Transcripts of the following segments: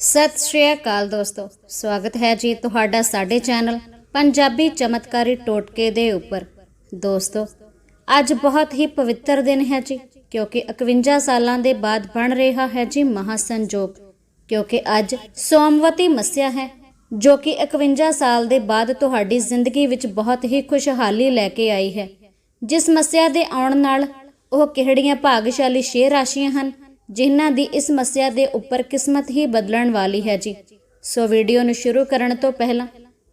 ਸਤਿ ਸ਼੍ਰੀ ਅਕਾਲ ਦੋਸਤੋ, ਸਵਾਗਤ ਹੈ ਜੀ ਤੁਹਾਡਾ ਸਾਡੇ ਚੈਨਲ ਪੰਜਾਬੀ ਚਮਤਕਾਰੀ ਟੋਟਕੇ ਦੇ ਉੱਪਰ। ਦੋਸਤੋ, ਅੱਜ ਬਹੁਤ ਹੀ ਪਵਿੱਤਰ ਦਿਨ ਹੈ ਜੀ, ਕਿਉਂਕਿ 51 ਸਾਲਾਂ ਦੇ ਬਾਅਦ ਬਣ ਰਿਹਾ ਹੈ ਜੀ ਮਹਾਸੰਜੋਗ, ਕਿਉਂਕਿ ਅੱਜ ਸੋਮਵਤੀ ਮੱਸਿਆ ਹੈ, ਜੋ ਕਿ 51 ਸਾਲ ਦੇ ਬਾਅਦ ਤੁਹਾਡੀ ਜ਼ਿੰਦਗੀ ਵਿੱਚ ਬਹੁਤ ਹੀ ਖੁਸ਼ਹਾਲੀ ਲੈ ਕੇ ਆਈ ਹੈ। ਜਿਸ ਮੱਸਿਆ ਦੇ ਆਉਣ ਨਾਲ ਉਹ ਕਿਹੜੀਆਂ ਭਾਗਸ਼ਾਲੀ ਛੇ ਰਾਸ਼ੀਆਂ ਹਨ ਜਿਨ੍ਹਾਂ ਦੀ ਇਸ ਸਮੱਸਿਆ ਦੇ ਉੱਪਰ ਕਿਸਮਤ ਹੀ ਬਦਲਣ ਵਾਲੀ ਹੈ ਜੀ। ਸੋ ਵੀਡੀਓ ਨੂੰ ਸ਼ੁਰੂ ਕਰਨ ਤੋਂ ਪਹਿਲਾਂ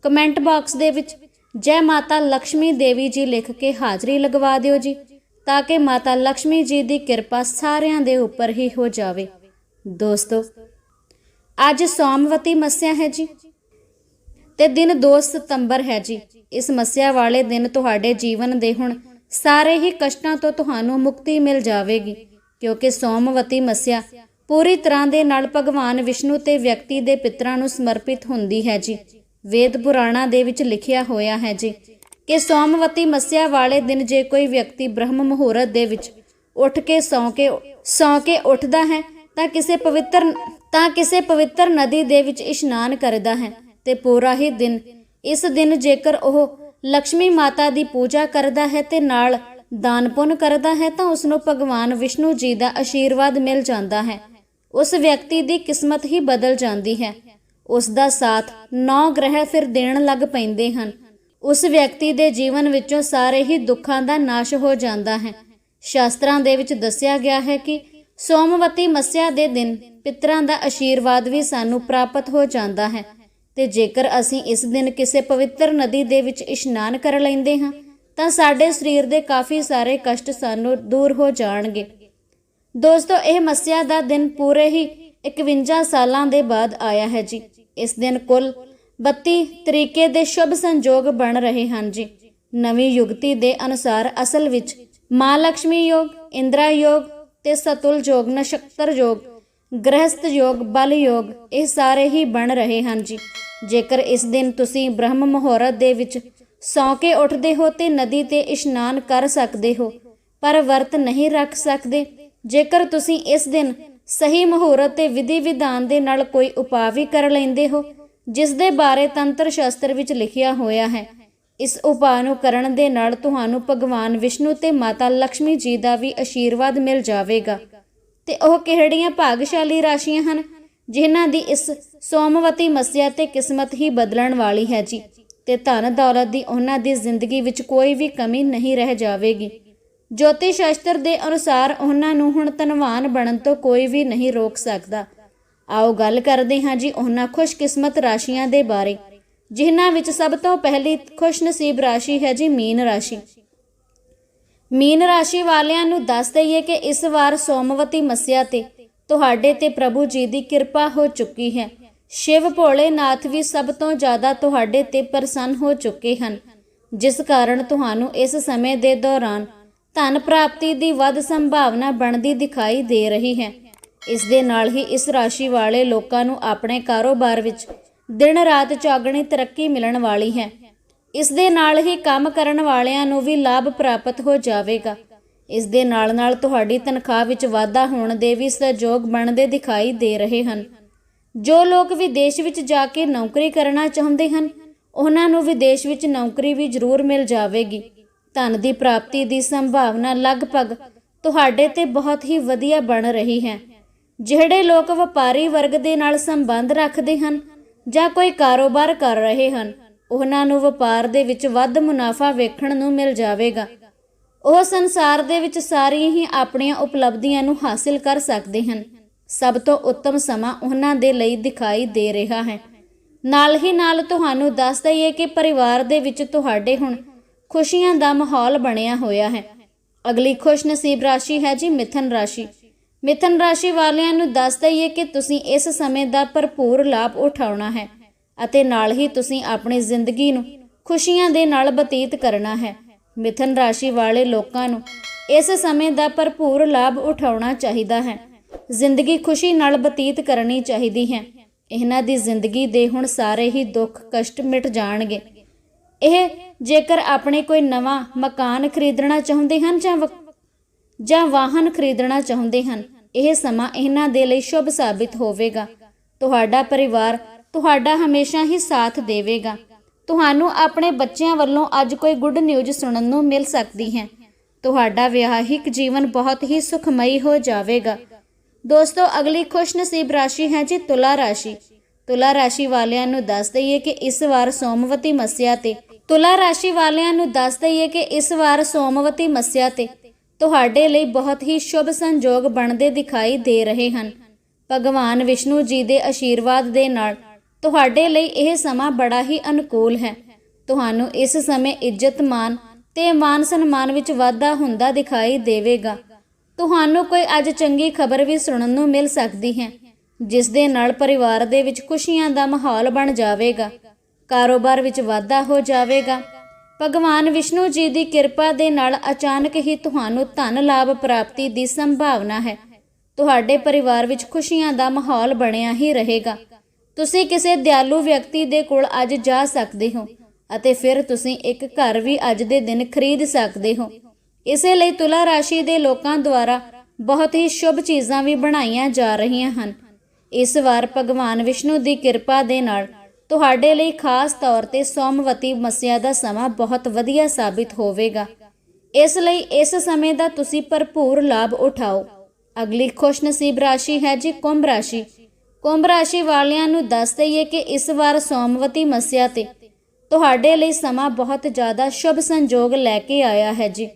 ਕਮੈਂਟ ਬਾਕਸ ਦੇ ਵਿੱਚ ਜੈ ਮਾਤਾ ਲక్ష్ਮੀ ਦੇਵੀ ਜੀ ਲਿਖ ਕੇ ਹਾਜ਼ਰੀ ਲਗਵਾ ਦਿਓ ਜੀ, ਤਾਂ ਕਿ ਮਾਤਾ ਲక్ష్ਮੀ ਜੀ ਦੀ ਕਿਰਪਾ ਸਾਰਿਆਂ ਦੇ ਉੱਪਰ ਹੀ ਹੋ ਜਾਵੇ। ਦੋਸਤੋ, ਅੱਜ ਸੋਮਵਤੀ ਮੱਸਿਆ ਹੈ ਜੀ ਤੇ ਦਿਨ 2 ਸਤੰਬਰ ਹੈ ਜੀ। ਇਸ ਮੱਸਿਆ ਵਾਲੇ ਦਿਨ ਤੁਹਾਡੇ ਜੀਵਨ ਦੇ ਹੁਣ ਸਾਰੇ ਹੀ ਕਸ਼ਟਾਂ ਤੋਂ ਤੁਹਾਨੂੰ ਮੁਕਤੀ ਮਿਲ ਜਾਵੇਗੀ। ਕਿਉਂਕਿ ਸੋਮਵਤੀ ਮੱਸਿਆ ਪੂਰੀ ਤਰ੍ਹਾਂ ਦੇ ਨਾਲ ਭਗਵਾਨ ਵਿਸ਼ਨੂੰ ਤੇ ਵਿਅਕਤੀ ਦੇ ਪਿਤਰਾਂ ਨੂੰ ਸਮਰਪਿਤ ਹੁੰਦੀ ਹੈ ਜੀ। ਵੇਦ ਪੁਰਾਣਾ ਦੇ ਵਿੱਚ ਲਿਖਿਆ ਹੋਇਆ ਹੈ ਜੀ ਕਿ ਸੋਮਵਤੀ ਮੱਸਿਆ ਵਾਲੇ ਦਿਨ ਜੇ ਕੋਈ ਵਿਅਕਤੀ ਬ੍ਰਹਮ ਮੁਹੂਰਤ ਦੇ ਵਿੱਚ ਉੱਠ ਕੇ ਸੌਂ ਕੇ ਸੌਂ ਕੇ ਉੱਠਦਾ ਹੈ, ਤਾਂ ਕਿਸੇ ਪਵਿੱਤਰ ਤਾਂ ਕਿਸੇ ਪਵਿੱਤਰ ਨਦੀ ਦੇ ਵਿੱਚ ਇਸ਼ਨਾਨ ਕਰਦਾ ਹੈ ਤੇ ਪੂਰਾ ਹੀ ਦਿਨ, ਇਸ ਦਿਨ ਜੇਕਰ ਉਹ ਲక్ష్ਮੀ ਮਾਤਾ ਦੀ ਪੂਜਾ ਕਰਦਾ ਹੈ ਤੇ ਨਾਲ ਦਾਨ ਪੁੰਨ ਕਰਦਾ ਹੈ ਤਾਂ ਉਸ ਨੂੰ ਭਗਵਾਨ ਵਿਸ਼ਨੂੰ ਜੀ ਦਾ ਆਸ਼ੀਰਵਾਦ ਮਿਲ ਜਾਂਦਾ ਹੈ। ਉਸ ਵਿਅਕਤੀ ਦੀ ਕਿਸਮਤ ਹੀ ਬਦਲ ਜਾਂਦੀ ਹੈ। ਉਸ ਦਾ ਸਾਥ ਨੌ ਗ੍ਰਹਿ ਫਿਰ ਦੇਣ ਲੱਗ ਪੈਂਦੇ ਹਨ। ਉਸ ਵਿਅਕਤੀ ਦੇ ਜੀਵਨ ਵਿੱਚੋਂ ਸਾਰੇ ਹੀ ਦੁੱਖਾਂ ਦਾ ਨਾਸ਼ ਹੋ ਜਾਂਦਾ ਹੈ। ਸ਼ਾਸਤਰਾਂ ਦੇ ਵਿੱਚ ਦੱਸਿਆ ਗਿਆ ਹੈ ਕਿ ਸੋਮਵਤੀ ਮੱਸਿਆ ਦੇ ਦਿਨ ਪਿਤਰਾਂ ਦਾ ਆਸ਼ੀਰਵਾਦ ਵੀ ਸਾਨੂੰ ਪ੍ਰਾਪਤ ਹੋ ਜਾਂਦਾ ਹੈ ਤੇ ਜੇਕਰ ਅਸੀਂ ਇਸ ਦਿਨ ਕਿਸੇ ਪਵਿੱਤਰ ਨਦੀ ਦੇ ਵਿੱਚ ਇਸ਼ਨਾਨ ਕਰ ਲੈਂਦੇ ਹਾਂ ਤਾਂ ਸਾਡੇ ਸਰੀਰ ਦੇ ਕਾਫੀ ਸਾਰੇ ਕਸ਼ਟ ਸਾਨੂੰ ਦੂਰ ਹੋ ਜਾਣਗੇ। ਦੋਸਤੋ, ਇਹ ਮੱਸਿਆ ਦਾ ਦਿਨ ਪੂਰੇ ਹੀ 51 ਸਾਲਾਂ ਦੇ ਬਾਅਦ ਆਇਆ ਹੈ ਜੀ। ਇਸ ਦਿਨ ਕੁੱਲ 32 ਤਰੀਕੇ ਦੇ ਸ਼ੁਭ ਸੰਜੋਗ ਬਣ ਰਹੇ ਹਨ ਜੀ। ਨਵੀਂ ਯੁਗਤੀ ਦੇ ਅਨੁਸਾਰ ਅਸਲ ਵਿੱਚ ਮਾਂ ਲక్ష్ਮੀ ਯੋਗ, ਇੰਦਰਾ ਯੋਗ ਤੇ ਸਤੁਲ ਯੋਗ ਨਸ਼ਕਤਰ ਯੋਗ, ਗ੍ਰਹਸਥ ਯੋਗ, ਬਲ ਯੋਗ ਇਹ ਸਾਰੇ ਹੀ ਬਣ ਰਹੇ ਹਨ ਜੀ। ਜੇਕਰ ਇਸ ਦਿਨ ਤੁਸੀਂ ਬ੍ਰਹਮ ਮੁਹੂਰਤ ਦੇ ਵਿੱਚ ਸੌਂ ਕੇ ਉੱਠਦੇ ਹੋ ਤੇ ਨਦੀ ਤੇ ਇਸ਼ਨਾਨ ਕਰ ਸਕਦੇ ਹੋ, ਪਰ ਵਰਤ ਨਹੀਂ ਰੱਖ ਸਕਦੇ। ਜੇਕਰ ਤੁਸੀਂ ਇਸ ਦਿਨ ਸਹੀ ਮਹੂਰਤ ਤੇ ਵਿਧੀ ਵਿਧਾਨ ਦੇ ਨਾਲ ਕੋਈ ਉਪਾਅ ਵੀ ਕਰ ਲੈਂਦੇ ਹੋ, ਜਿਸ ਦੇ ਬਾਰੇ ਤੰਤਰ ਸ਼ਾਸਤਰ ਵਿੱਚ ਲਿਖਿਆ ਹੋਇਆ ਹੈ, ਇਸ ਉਪਾਅ ਨੂੰ ਕਰਨ ਦੇ ਨਾਲ ਤੁਹਾਨੂੰ ਭਗਵਾਨ ਵਿਸ਼ਨੂੰ ਤੇ ਮਾਤਾ ਲక్ష్ਮੀ ਜੀ ਦਾ ਵੀ ਆਸ਼ੀਰਵਾਦ ਮਿਲ ਜਾਵੇਗਾ। ਤੇ ਉਹ ਕਿਹੜੀਆਂ ਭਾਗਸ਼ਾਲੀ ਰਾਸ਼ੀਆਂ ਹਨ, ਜਿਨ੍ਹਾਂ ਦੀ ਇਸ ਸੋਮਵਤੀ ਮੱਸਿਆ ਤੇ ਕਿਸਮਤ ਹੀ ਬਦਲਣ ਵਾਲੀ ਹੈ ਜੀ? ਤੇ ਧਨ ਦੌਲਤ ਦੀ ਉਹਨਾਂ ਦੀ ਜ਼ਿੰਦਗੀ ਵਿੱਚ ਕੋਈ ਵੀ ਕਮੀ ਨਹੀਂ ਰਹਿ ਜਾਵੇਗੀ। ਜੋਤਿਸ਼ ਸ਼ਾਸਤਰ ਦੇ ਅਨੁਸਾਰ ਉਹਨਾਂ ਨੂੰ ਹੁਣ ਧਨਵਾਨ ਬਣਨ ਤੋਂ ਕੋਈ ਵੀ ਨਹੀਂ ਰੋਕ ਸਕਦਾ। ਆਓ ਗੱਲ ਕਰਦੇ ਹਾਂ ਜੀ ਉਹਨਾਂ ਖੁਸ਼ਕਿਸਮਤ ਰਾਸ਼ੀਆਂ ਦੇ ਬਾਰੇ, ਜਿਨ੍ਹਾਂ ਵਿੱਚ ਸਭ ਤੋਂ ਪਹਿਲੀ ਖੁਸ਼ਨਸੀਬ ਰਾਸ਼ੀ ਹੈ ਜੀ ਮੀਨ ਰਾਸ਼ੀ। ਮੀਨ ਰਾਸ਼ੀ ਵਾਲਿਆਂ ਨੂੰ ਦੱਸ ਦਈਏ ਕਿ ਇਸ ਵਾਰ ਸੋਮਵਤੀ ਮੱਸਿਆ ਤੇ ਤੁਹਾਡੇ ਤੇ ਪ੍ਰਭੂ ਜੀ ਦੀ ਕਿਰਪਾ ਹੋ ਚੁੱਕੀ ਹੈ। ਸ਼ਿਵ ਭੋਲੇਨਾਥ ਵੀ ਸਭ ਤੋਂ ਜ਼ਿਆਦਾ ਤੁਹਾਡੇ ਤੇ ਪ੍ਰਸੰਨ ਹੋ ਚੁੱਕੇ ਹਨ, ਜਿਸ ਕਾਰਨ ਤੁਹਾਨੂੰ ਇਸ ਸਮੇਂ ਦੇ ਦੌਰਾਨ ਧਨ ਪ੍ਰਾਪਤੀ ਦੀ ਵੱਧ ਸੰਭਾਵਨਾ ਬਣਦੀ ਦਿਖਾਈ ਦੇ ਰਹੀ ਹੈ। ਇਸ ਦੇ ਨਾਲ ਹੀ ਇਸ ਰਾਸ਼ੀ ਵਾਲੇ ਲੋਕਾਂ ਨੂੰ ਆਪਣੇ ਕਾਰੋਬਾਰ ਵਿੱਚ ਦਿਨ ਰਾਤ ਚੌਗਣੀ ਤਰੱਕੀ ਮਿਲਣ ਵਾਲੀ ਹੈ। ਇਸ ਦੇ ਨਾਲ ਹੀ ਕੰਮ ਕਰਨ ਵਾਲਿਆਂ ਨੂੰ ਵੀ ਲਾਭ ਪ੍ਰਾਪਤ ਹੋ ਜਾਵੇਗਾ। ਇਸ ਦੇ ਨਾਲ ਨਾਲ ਤੁਹਾਡੀ ਤਨਖਾਹ ਵਿੱਚ ਵਾਧਾ ਹੋਣ ਦੇ ਵੀ ਸਹਿਯੋਗ ਬਣਦੇ ਦਿਖਾਈ ਦੇ ਰਹੇ ਹਨ। ਜੋ ਲੋਕ ਵਿਦੇਸ਼ ਵਿੱਚ ਜਾ ਕੇ ਨੌਕਰੀ ਕਰਨਾ ਚਾਹੁੰਦੇ ਹਨ, ਉਹਨਾਂ ਨੂੰ ਵਿਦੇਸ਼ ਵਿੱਚ ਨੌਕਰੀ ਵੀ ਜ਼ਰੂਰ ਮਿਲ ਜਾਵੇਗੀ। ਧਨ ਦੀ ਪ੍ਰਾਪਤੀ ਦੀ ਸੰਭਾਵਨਾ ਲਗਭਗ ਤੁਹਾਡੇ ਤੇ ਬਹੁਤ ਹੀ ਵਧੀਆ ਬਣ ਰਹੀ ਹੈ। ਜਿਹੜੇ ਲੋਕ ਵਪਾਰੀ ਵਰਗ ਦੇ ਨਾਲ ਸੰਬੰਧ ਰੱਖਦੇ ਹਨ ਜਾਂ ਕੋਈ ਕਾਰੋਬਾਰ ਕਰ ਰਹੇ ਹਨ, ਉਹਨਾਂ ਨੂੰ ਵਪਾਰ ਦੇ ਵਿੱਚ ਵੱਧ ਮੁਨਾਫਾ ਵੇਖਣ ਨੂੰ ਮਿਲ ਜਾਵੇਗਾ। ਉਹ ਸੰਸਾਰ ਦੇ ਵਿੱਚ ਸਾਰੀਆਂ ਹੀ ਆਪਣੀਆਂ ਉਪਲਬਧੀਆਂ ਨੂੰ ਹਾਸਿਲ ਕਰ ਸਕਦੇ ਹਨ। ਸਭ ਤੋਂ ਉੱਤਮ ਸਮਾਂ ਉਹਨਾਂ ਦੇ ਲਈ ਦਿਖਾਈ ਦੇ ਰਿਹਾ ਹੈ। ਨਾਲ ਹੀ ਨਾਲ ਤੁਹਾਨੂੰ ਦੱਸ ਦਈਏ ਕਿ ਪਰਿਵਾਰ ਦੇ ਵਿੱਚ ਤੁਹਾਡੇ ਹੁਣ ਖੁਸ਼ੀਆਂ ਦਾ ਮਾਹੌਲ ਬਣਿਆ ਹੋਇਆ ਹੈ। ਅਗਲੀ ਖੁਸ਼ ਨਸੀਬ ਰਾਸ਼ੀ ਹੈ ਜੀ ਮਿਥਨ ਰਾਸ਼ੀ। ਮਿਥਨ ਰਾਸ਼ੀ ਵਾਲਿਆਂ ਨੂੰ ਦੱਸ ਦਈਏ ਕਿ ਤੁਸੀਂ ਇਸ ਸਮੇਂ ਦਾ ਭਰਪੂਰ ਲਾਭ ਉਠਾਉਣਾ ਹੈ ਅਤੇ ਨਾਲ ਹੀ ਤੁਸੀਂ ਆਪਣੀ ਜ਼ਿੰਦਗੀ ਨੂੰ ਖੁਸ਼ੀਆਂ ਦੇ ਨਾਲ ਬਤੀਤ ਕਰਨਾ ਹੈ। ਮਿਥਨ ਰਾਸ਼ੀ ਵਾਲੇ ਲੋਕਾਂ ਨੂੰ ਇਸ ਸਮੇਂ ਦਾ ਭਰਪੂਰ ਲਾਭ ਉਠਾਉਣਾ ਚਾਹੀਦਾ ਹੈ। ਜ਼ਿੰਦਗੀ ਖੁਸ਼ੀ ਨਾਲ ਬਤੀਤ ਕਰਨੀ ਚਾਹੀਦੀ ਹੈ। ਇਹਨਾਂ ਦੀ ਜ਼ਿੰਦਗੀ ਦੇ ਹੁਣ ਸਾਰੇ ਹੀ ਦੁੱਖ ਕਸ਼ਟ ਮਿਟ ਜਾਣਗੇ। ਇਹ ਜੇਕਰ ਆਪਣੇ ਕੋਈ ਨਵਾਂ ਮਕਾਨ ਖਰੀਦਣਾ ਚਾਹੁੰਦੇ ਹਨ ਜਾਂ ਜਾਂ ਵਾਹਨ ਖਰੀਦਣਾ ਚਾਹੁੰਦੇ ਹਨ, ਇਹ ਸਮਾਂ ਇਹਨਾਂ ਦੇ ਲਈ ਸ਼ੁਭ ਸਾਬਿਤ ਹੋਵੇਗਾ। ਤੁਹਾਡਾ ਪਰਿਵਾਰ ਤੁਹਾਡਾ ਹਮੇਸ਼ਾ ਹੀ ਸਾਥ ਦੇਵੇਗਾ। ਤੁਹਾਨੂੰ ਆਪਣੇ ਬੱਚਿਆਂ ਵੱਲੋਂ ਅੱਜ ਕੋਈ ਗੁੱਡ ਨਿਊਜ਼ ਸੁਣਨ ਨੂੰ ਮਿਲ ਸਕਦੀ ਹੈ। ਤੁਹਾਡਾ ਵਿਆਹਿਕ ਜੀਵਨ ਬਹੁਤ ਹੀ ਸੁਖਮਈ ਹੋ ਜਾਵੇਗਾ। ਦੋਸਤੋ, ਅਗਲੀ ਖੁਸ਼ਨਸੀਬ ਰਾਸ਼ੀ ਹੈ ਜੀ ਤੁਲਾ ਰਾਸ਼ੀ। ਤੁਲਾ ਰਾਸ਼ੀ ਵਾਲਿਆਂ ਨੂੰ ਦੱਸ ਦਈਏ ਕਿ ਇਸ ਵਾਰ ਸੋਮਵਤੀ ਮੱਸਿਆ ਤੇ। ਤੁਲਾ ਰਾਸ਼ੀ ਵਾਲਿਆਂ ਨੂੰ ਦੱਸ ਦਈਏ ਕਿ ਇਸ ਵਾਰ ਸੋਮਵਤੀ ਮੱਸਿਆ ਤੇ। ਤੁਹਾਡੇ ਲਈ ਬਹੁਤ ਹੀ ਸ਼ੁਭ ਸੰਜੋਗ ਬਣਦੇ ਦਿਖਾਈ ਦੇ ਰਹੇ ਹਨ। ਭਗਵਾਨ ਵਿਸ਼ਨੂੰ ਜੀ ਦੇ ਆਸ਼ੀਰਵਾਦ ਦੇ ਨਾਲ ਤੁਹਾਡੇ ਲਈ ਇਹ ਸਮਾਂ ਬੜਾ ਹੀ ਅਨੁਕੂਲ ਹੈ। ਤੁਹਾਨੂੰ ਇਸ ਸਮੇਂ ਇੱਜ਼ਤ ਮਾਨ ਤੇ ਮਾਨ ਸਨਮਾਨ ਵਿੱਚ ਵਾਧਾ ਹੁੰਦਾ ਦਿਖਾਈ ਦੇਵੇਗਾ। ਤੁਹਾਨੂੰ ਕੋਈ ਅੱਜ ਚੰਗੀ ਖਬਰ ਵੀ ਸੁਣਨ ਨੂੰ ਮਿਲ ਸਕਦੀ ਹੈ ਜਿਸ ਦੇ ਨਾਲ ਪਰਿਵਾਰ ਦੇ ਵਿੱਚ ਖੁਸ਼ੀਆਂ ਦਾ ਮਾਹੌਲ ਬਣ ਜਾਵੇਗਾ, ਕਾਰੋਬਾਰ ਵਿੱਚ ਵਾਧਾ ਹੋ ਜਾਵੇਗਾ। ਭਗਵਾਨ ਵਿਸ਼ਨੂੰ ਜੀ ਦੀ ਕਿਰਪਾ ਦੇ ਨਾਲ ਅਚਾਨਕ ਹੀ ਤੁਹਾਨੂੰ ਧਨ ਲਾਭ ਪ੍ਰਾਪਤੀ ਦੀ ਸੰਭਾਵਨਾ ਹੈ। ਤੁਹਾਡੇ ਪਰਿਵਾਰ ਵਿੱਚ ਖੁਸ਼ੀਆਂ ਦਾ ਮਾਹੌਲ ਬਣਿਆ ਹੀ ਰਹੇਗਾ। ਤੁਸੀਂ ਕਿਸੇ ਦਿਆਲੂ ਵਿਅਕਤੀ ਦੇ ਕੋਲ ਅੱਜ ਜਾ ਸਕਦੇ ਹੋ ਅਤੇ ਫਿਰ ਤੁਸੀਂ ਇੱਕ ਘਰ ਵੀ ਅੱਜ ਦੇ ਦਿਨ ਖਰੀਦ ਸਕਦੇ ਹੋ। ਇਸੇ ਲਈ ਤੁਲਾ ਰਾਸ਼ੀ ਦੇ ਲੋਕਾਂ ਦੁਆਰਾ ਬਹੁਤ ਹੀ ਸ਼ੁਭ ਚੀਜ਼ਾਂ ਵੀ ਬਣਾਈਆਂ ਜਾ ਰਹੀਆਂ ਹਨ। ਇਸ ਵਾਰ ਭਗਵਾਨ ਵਿਸ਼ਨੂੰ ਦੀ ਕਿਰਪਾ ਦੇ ਨਾਲ ਤੁਹਾਡੇ ਲਈ ਖਾਸ ਤੌਰ ਤੇ ਸੋਮਵਤੀ ਮੱਸਿਆ ਦਾ ਸਮਾਂ ਬਹੁਤ ਵਧੀਆ ਸਾਬਿਤ ਹੋਵੇਗਾ। ਇਸ ਲਈ ਇਸ ਸਮੇਂ ਦਾ ਤੁਸੀਂ ਭਰਪੂਰ ਲਾਭ ਉਠਾਓ। ਅਗਲੀ ਖੁਸ਼ਨਸੀਬ ਰਾਸ਼ੀ ਹੈ ਜੀ ਕੁੰਭ ਰਾਸ਼ੀ। ਕੁੰਭ ਰਾਸ਼ੀ ਵਾਲਿਆਂ ਨੂੰ ਦੱਸ ਦਈਏ ਕਿ ਇਸ ਵਾਰ ਸੋਮਵਤੀ ਮੱਸਿਆ ਤੇ ਤੁਹਾਡੇ ਲਈ ਸਮਾਂ ਬਹੁਤ ਜ਼ਿਆਦਾ ਸ਼ੁਭ ਸੰਜੋਗ ਲੈ ਕੇ ਆਇਆ ਹੈ ਜੀ।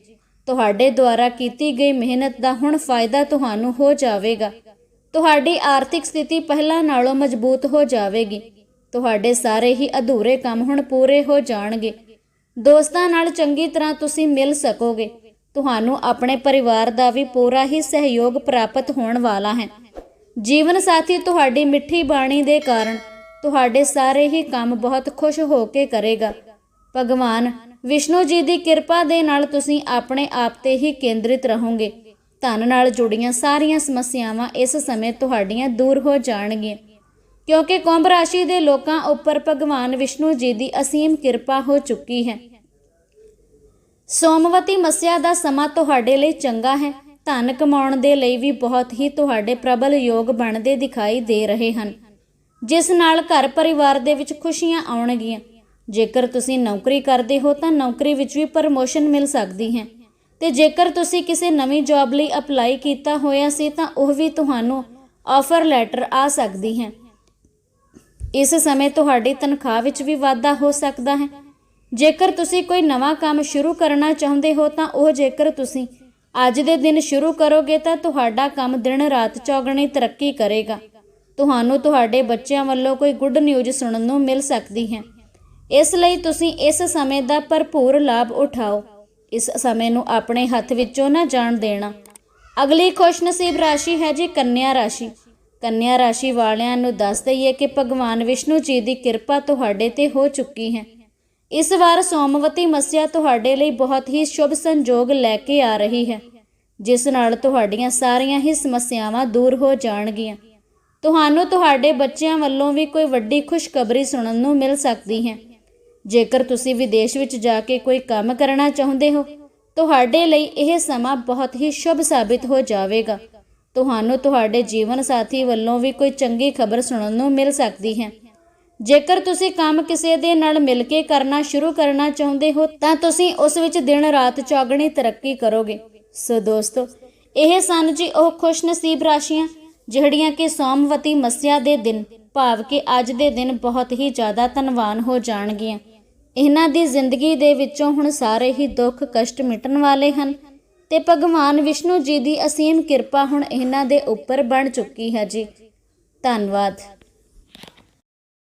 ਤੁਹਾਡੇ ਦੁਆਰਾ ਕੀਤੀ ਗਈ ਮਿਹਨਤ ਦਾ ਹੁਣ ਫਾਇਦਾ ਤੁਹਾਨੂੰ ਹੋ ਜਾਵੇਗਾ। ਤੁਹਾਡੀ ਆਰਥਿਕ ਸਥਿਤੀ ਪਹਿਲਾਂ ਨਾਲੋਂ ਮਜ਼ਬੂਤ ਹੋ ਜਾਵੇਗੀ। ਤੁਹਾਡੇ ਸਾਰੇ ਹੀ ਅਧੂਰੇ ਕੰਮ ਹੁਣ ਪੂਰੇ ਹੋ ਜਾਣਗੇ। ਦੋਸਤਾਂ ਨਾਲ ਚੰਗੀ ਤਰ੍ਹਾਂ ਤੁਸੀਂ ਮਿਲ ਸਕੋਗੇ। ਤੁਹਾਨੂੰ ਆਪਣੇ ਪਰਿਵਾਰ ਦਾ ਵੀ ਪੂਰਾ ਹੀ ਸਹਿਯੋਗ ਪ੍ਰਾਪਤ ਹੋਣ ਵਾਲਾ ਹੈ। ਜੀਵਨ ਸਾਥੀ, ਤੁਹਾਡੀ ਮਿੱਠੀ ਬਾਣੀ ਦੇ ਕਾਰਨ ਤੁਹਾਡੇ ਸਾਰੇ ਹੀ ਕੰਮ ਬਹੁਤ ਖੁਸ਼ ਹੋ ਕੇ ਕਰੇਗਾ। ਭਗਵਾਨ ਵਿਸ਼ਨੂੰ ਜੀ ਦੀ ਕਿਰਪਾ ਦੇ ਨਾਲ ਤੁਸੀਂ ਆਪਣੇ ਆਪ ਤੇ ਹੀ ਕੇਂਦਰਿਤ ਰਹੋਗੇ। ਧਨ ਨਾਲ ਜੁੜੀਆਂ ਸਾਰੀਆਂ ਸਮੱਸਿਆਵਾਂ ਇਸ ਸਮੇਂ ਤੁਹਾਡੀਆਂ ਦੂਰ ਹੋ ਜਾਣਗੀਆਂ। ਕਿਉਂਕਿ ਕੁੰਭ ਰਾਸ਼ੀ ਦੇ ਲੋਕਾਂ ਉੱਪਰ ਭਗਵਾਨ ਵਿਸ਼ਨੂੰ ਜੀ ਦੀ ਅਸੀਮ ਕਿਰਪਾ ਹੋ ਚੁੱਕੀ ਹੈ। ਸੋਮਵਤੀ ਮੱਸਿਆ ਦਾ ਸਮਾਂ ਤੁਹਾਡੇ ਲਈ ਚੰਗਾ ਹੈ। ਧਨ ਕਮਾਉਣ ਦੇ ਲਈ ਵੀ ਬਹੁਤ ਹੀ ਤੁਹਾਡੇ ਪ੍ਰਬਲ ਯੋਗ ਬਣਦੇ ਦਿਖਾਈ ਦੇ ਰਹੇ ਹਨ। ਜਿਸ ਨਾਲ ਘਰ ਪਰਿਵਾਰ ਦੇ ਵਿੱਚ ਖੁਸ਼ੀਆਂ ਆਉਣਗੀਆਂ। ਜੇਕਰ ਤੁਸੀਂ ਨੌਕਰੀ ਕਰਦੇ ਹੋ ਤਾਂ ਨੌਕਰੀ ਵਿੱਚ ਵੀ ਪ੍ਰਮੋਸ਼ਨ ਮਿਲ ਸਕਦੀ ਹੈ। ਤੇ ਜੇਕਰ ਤੁਸੀਂ ਕਿਸੇ ਨਵੀਂ ਜੌਬ ਲਈ ਅਪਲਾਈ ਕੀਤਾ ਹੋਇਆ ਸੀ ਤਾਂ ਉਹ ਵੀ ਤੁਹਾਨੂੰ ਆਫਰ ਲੈਟਰ ਆ ਸਕਦੀ ਹੈ। ਇਸ ਸਮੇਂ ਤੁਹਾਡੀ ਤਨਖਾਹ ਵਿੱਚ ਵੀ ਵਾਧਾ ਹੋ ਸਕਦਾ ਹੈ। ਜੇਕਰ ਤੁਸੀਂ ਕੋਈ ਨਵਾਂ ਕੰਮ ਸ਼ੁਰੂ ਕਰਨਾ ਚਾਹੁੰਦੇ ਹੋ ਤਾਂ ਉਹ ਜੇਕਰ ਤੁਸੀਂ ਅੱਜ ਦੇ ਦਿਨ ਸ਼ੁਰੂ ਕਰੋਗੇ ਤਾਂ ਤੁਹਾਡਾ ਕੰਮ ਦਿਨ ਰਾਤ ਚੌਗਣੀ ਤਰੱਕੀ ਕਰੇਗਾ। ਤੁਹਾਨੂੰ ਤੁਹਾਡੇ ਬੱਚਿਆਂ ਵੱਲੋਂ ਕੋਈ ਗੁੱਡ ਨਿਊਜ਼ ਸੁਣਨ ਨੂੰ ਮਿਲ ਸਕਦੀ ਹੈ। ਇਸ ਲਈ ਤੁਸੀਂ ਇਸ ਸਮੇਂ ਦਾ ਭਰਪੂਰ ਲਾਭ ਉਠਾਓ। ਇਸ ਸਮੇਂ ਨੂੰ ਆਪਣੇ ਹੱਥ ਵਿੱਚੋਂ ਨਾ ਜਾਣ ਦੇਣਾ। ਅਗਲੀ ਖੁਸ਼ਨਸੀਬ ਰਾਸ਼ੀ ਹੈ ਜੀ ਕੰਨਿਆ ਰਾਸ਼ੀ। ਕੰਨਿਆ ਰਾਸ਼ੀ ਵਾਲਿਆਂ ਨੂੰ ਦੱਸ ਦਈਏ ਕਿ ਭਗਵਾਨ ਵਿਸ਼ਨੂੰ ਜੀ ਦੀ ਕਿਰਪਾ ਤੁਹਾਡੇ ਤੇ ਹੋ ਚੁੱਕੀ ਹੈ। ਇਸ ਵਾਰ ਸੋਮਵਤੀ ਮੱਸਿਆ ਤੁਹਾਡੇ ਲਈ ਬਹੁਤ ਹੀ ਸ਼ੁਭ ਸੰਜੋਗ ਲੈ ਕੇ ਆ ਰਹੀ ਹੈ, ਜਿਸ ਨਾਲ ਤੁਹਾਡੀਆਂ ਸਾਰੀਆਂ ਹੀ ਸਮੱਸਿਆਵਾਂ ਦੂਰ ਹੋ ਜਾਣਗੀਆਂ। ਤੁਹਾਨੂੰ ਤੁਹਾਡੇ ਬੱਚਿਆਂ ਵੱਲੋਂ ਵੀ ਕੋਈ ਵੱਡੀ ਖੁਸ਼ਖਬਰੀ ਸੁਣਨ ਨੂੰ ਮਿਲ ਸਕਦੀ ਹੈ। ਜੇਕਰ ਤੁਸੀਂ ਵਿਦੇਸ਼ ਵਿੱਚ ਜਾ ਕੇ ਕੋਈ ਕੰਮ ਕਰਨਾ ਚਾਹੁੰਦੇ ਹੋ, ਤੁਹਾਡੇ ਲਈ ਇਹ ਸਮਾਂ ਬਹੁਤ ਹੀ ਸ਼ੁਭ ਸਾਬਿਤ ਹੋ ਜਾਵੇਗਾ। ਤੁਹਾਨੂੰ ਤੁਹਾਡੇ ਜੀਵਨ ਸਾਥੀ ਵੱਲੋਂ ਵੀ ਕੋਈ ਚੰਗੀ ਖਬਰ ਸੁਣਨ ਨੂੰ ਮਿਲ ਸਕਦੀ ਹੈ। ਜੇਕਰ ਤੁਸੀਂ ਕੰਮ ਕਿਸੇ ਦੇ ਨਾਲ ਮਿਲ ਕੇ ਕਰਨਾ ਸ਼ੁਰੂ ਕਰਨਾ ਚਾਹੁੰਦੇ ਹੋ, ਤਾਂ ਤੁਸੀਂ ਉਸ ਵਿੱਚ ਦਿਨ ਰਾਤ ਚੌਗਣੀ ਤਰੱਕੀ ਕਰੋਗੇ। ਸੋ ਦੋਸਤੋ, ਇਹ ਸਨ ਜੀ ਉਹ ਖੁਸ਼ਨਸੀਬ ਰਾਸ਼ੀਆਂ, ਜਿਹੜੀਆਂ ਕਿ ਸੋਮਵਤੀ ਮੱਸਿਆ ਦੇ ਦਿਨ, ਭਾਵ ਕਿ ਅੱਜ ਦੇ ਦਿਨ ਬਹੁਤ ਹੀ ਜ਼ਿਆਦਾ ਧਨਵਾਨ ਹੋ ਜਾਣਗੀਆਂ। ਇਹਨਾਂ ਦੀ ਜ਼ਿੰਦਗੀ ਦੇ ਵਿੱਚੋਂ ਹੁਣ ਸਾਰੇ ਹੀ ਦੁੱਖ ਕਸ਼ਟ ਮਿਟਣ ਵਾਲੇ ਹਨ ਤੇ ਭਗਵਾਨ ਵਿਸ਼ਨੂੰ ਜੀ ਦੀ ਅਸੀਮ ਕਿਰਪਾ ਹੁਣ ਇਹਨਾਂ ਦੇ ਉੱਪਰ ਬਣ ਚੁੱਕੀ ਹੈ ਜੀ। ਧੰਨਵਾਦ।